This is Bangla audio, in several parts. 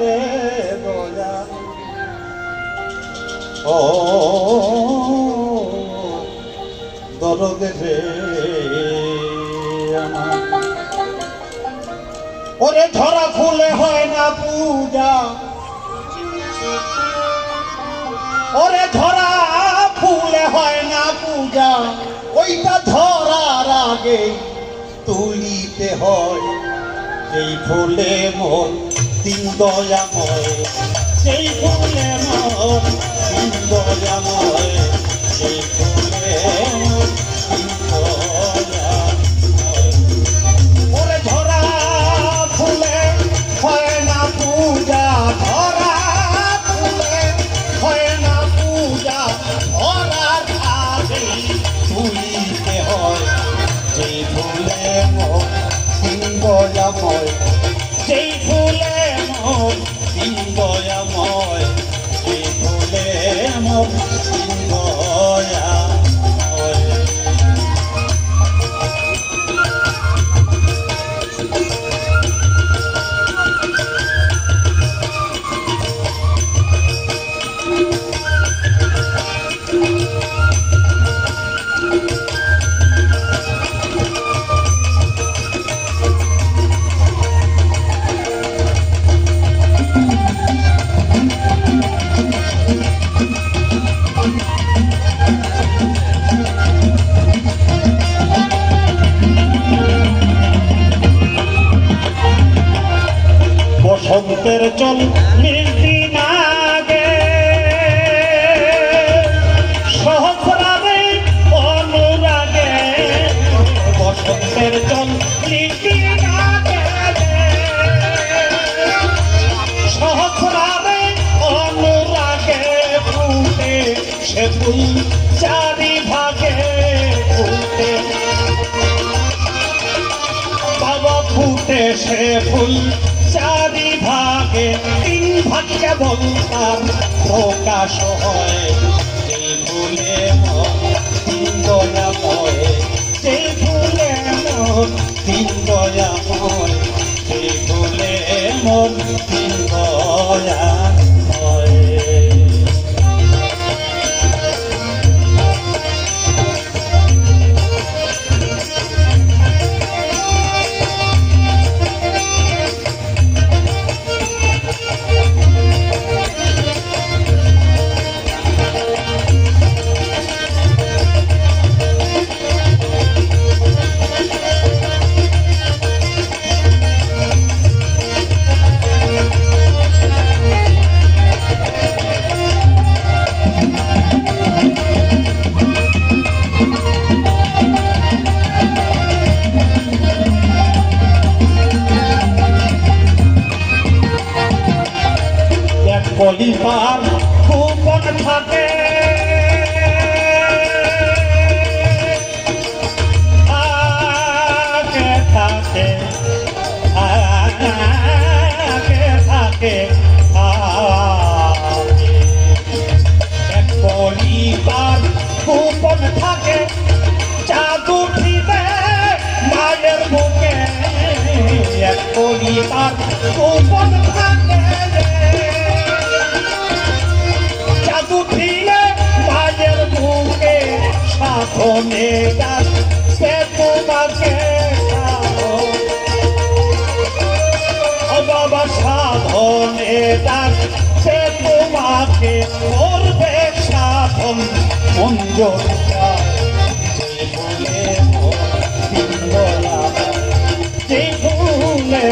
রে দয়াল ও দরদ রে ওরে ধরা ফুলে হয় না পূজা। ওরে ধরা ফুলে হয় না পূজা। ওইটা ধরার আগে তুলিতে হয়। সেই ফুলে মোর দিন দয়াময় সেই ফুলে মোর দিন দয়াময় সেই ফুলে মোর সিংহয়াময় যেই ফুলে মোর সিংহয়াময় যেই ফুলে মোর বসন্তের চল দিন কেবল তার প্রকাশ হয় ফুলে মন। এক গোপন থাকে। সাধনে গাছ সে তোমাকে করবে সাধন মঞ্জুর যে ফুলে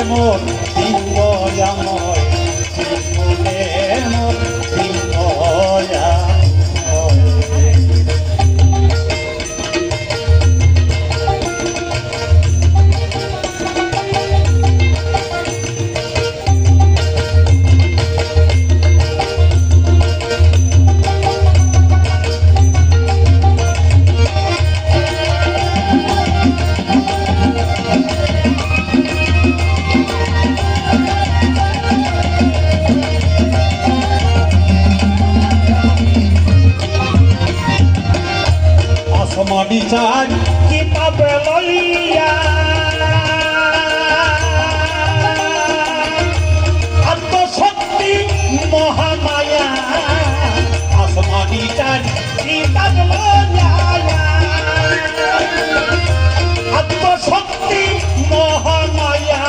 পিছন কিতাব লইয়া। আত্মশক্তি মহামায়া আসমানি তার কিতাব লইয়া। আত্মশক্তি মহামায়া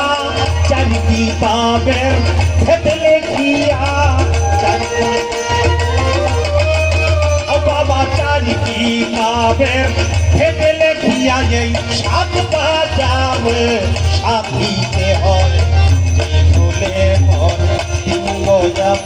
চারি কিতাবের যাবে ফেটেলে দিয়া এই সাত বাজাবে সাথীতে হয় মন যাব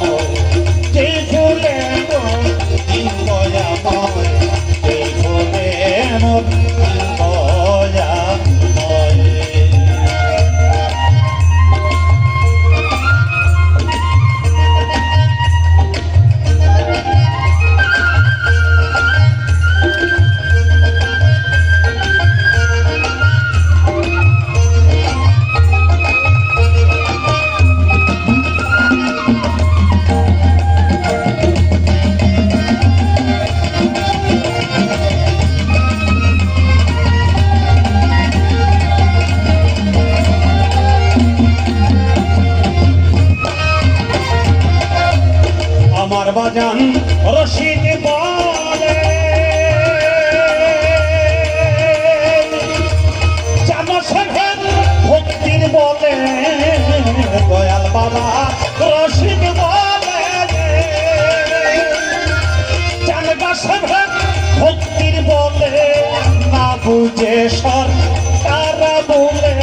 বুঝে সর তারা বলে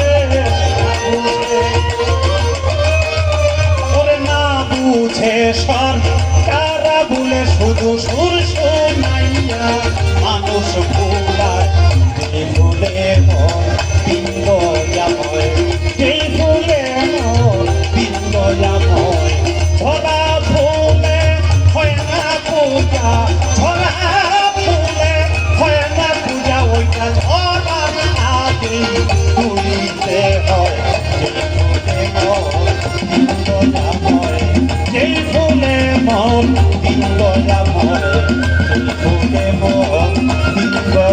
না বুঝে সর। মন বিদ্যা